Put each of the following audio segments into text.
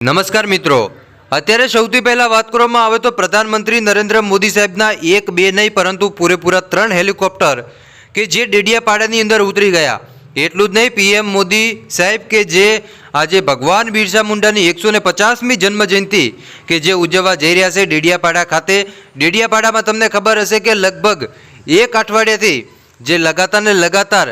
નમસ્કાર મિત્રો. અત્યારે સૌથી પહેલાં વાત કરવામાં આવે તો પ્રધાનમંત્રી નરેન્દ્ર મોદી સાહેબના એક, બે નહીં, પરંતુ પૂરેપૂરા ત્રણ હેલિકોપ્ટર કે જે ડેડિયાપાડાની અંદર ઉતરી ગયા. એટલું જ નહીં, પીએમ મોદી સાહેબ કે જે આજે ભગવાન બિરસા મુંડાની એકસો ને પચાસમી જન્મજયંતિ કે જે ઉજવવા જઈ રહ્યા છે ડેડિયાપાડા ખાતે. ડેડિયાપાડામાં તમને ખબર હશે કે લગભગ એક અઠવાડિયાથી જે લગાતાર ને લગાતાર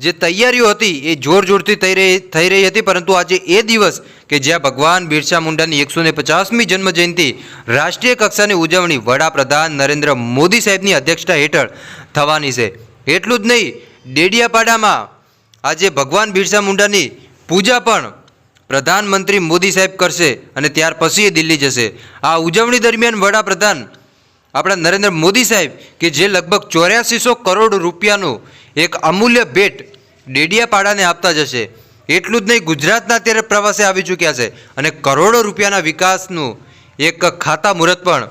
જે તૈયારીઓ હતી એ જોર જોરથી થઈ રહી થઈ રહી હતી, પરંતુ આજે એ દિવસ કે જ્યાં ભગવાન બિરસા મુંડાની એકસો ને પચાસમી જન્મજયંતિ રાષ્ટ્રીય કક્ષાની ઉજવણી વડાપ્રધાન નરેન્દ્ર મોદી સાહેબની અધ્યક્ષતા હેઠળ થવાની છે. એટલું જ નહીં, ડેડિયાપાડામાં આજે ભગવાન બિરસા મુંડાની પૂજા પણ પ્રધાનમંત્રી મોદી સાહેબ કરશે અને ત્યાર પછી એ દિલ્હી જશે. આ ઉજવણી દરમિયાન વડાપ્રધાન આપણા નરેન્દ્ર મોદી સાહેબ કે જે લગભગ ચોર્યાસીસો કરોડ રૂપિયાનું એક અમૂલ્ય ભેટ ડેડિયાપાડાને આપતા જશે. એટલું જ નહીં, ગુજરાતના અત્યારે પ્રવાસે આવી ચૂક્યા છે અને કરોડો રૂપિયાના વિકાસનું એક ખાતા મુહૂર્ત પણ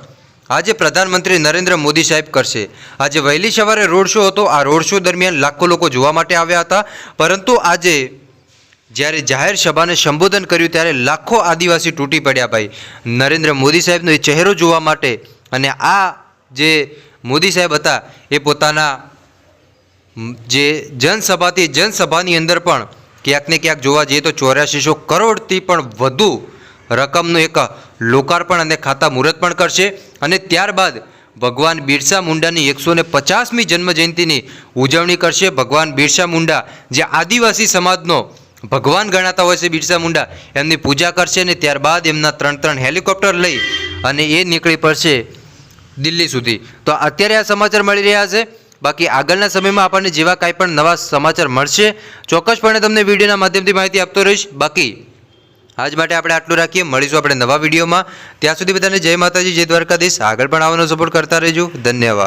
આજે પ્રધાનમંત્રી નરેન્દ્ર મોદી સાહેબ કરશે. આજે વહેલી સવારે રોડ શો હતો. આ રોડ શો દરમિયાન લાખો લોકો જોવા માટે આવ્યા હતા. પરંતુ આજે જ્યારે જાહેર સભાને સંબોધન કર્યું ત્યારે લાખો આદિવાસી તૂટી પડ્યા ભાઈ. નરેન્દ્ર મોદી સાહેબનો એ ચહેરો જોવા માટે અને આ જે મોદી સાહેબ હતા એ પોતાના જે જનસભાથી જનસભાની અંદર પણ ક્યાંક ને ક્યાંક જોવા જઈએ તો ચોર્યાસીસો કરોડથી પણ વધુ રકમનું એક લોકાર્પણ અને ખાતા મુહૂર્ત પણ કરશે. અને ત્યારબાદ ભગવાન બિરસા મુંડાની એકસો ને પચાસમી જન્મજયંતિની ઉજવણી કરશે. ભગવાન બિરસા મુંડા, જે આદિવાસી સમાજનો ભગવાન ગણાતા હોય છે બિરસા મુંડા, એમની પૂજા કરશે અને ત્યારબાદ એમના ત્રણ ત્રણ હેલિકોપ્ટર લઈ અને એ નીકળી પડશે દિલ્હી સુધી. તો અત્યારે આ સમાચાર મળી રહ્યા છે. બાકી આગળના સમયમાં આપણને જેવા કાંઈ પણ નવા સમાચાર મળશે, ચોક્કસપણે તમને વિડીયોના માધ્યમથી માહિતી આપતો રહીશ. બાકી, આજ માટે આપણે આટલું રાખીએ. મળીશું આપણે નવા વિડીયોમાં. ત્યાં સુધી બધાને જય માતાજી, જય દ્વારકાધીશ. આગળ પણ આવવાનો સપોર્ટ કરતા રહેજો. ધન્યવાદ.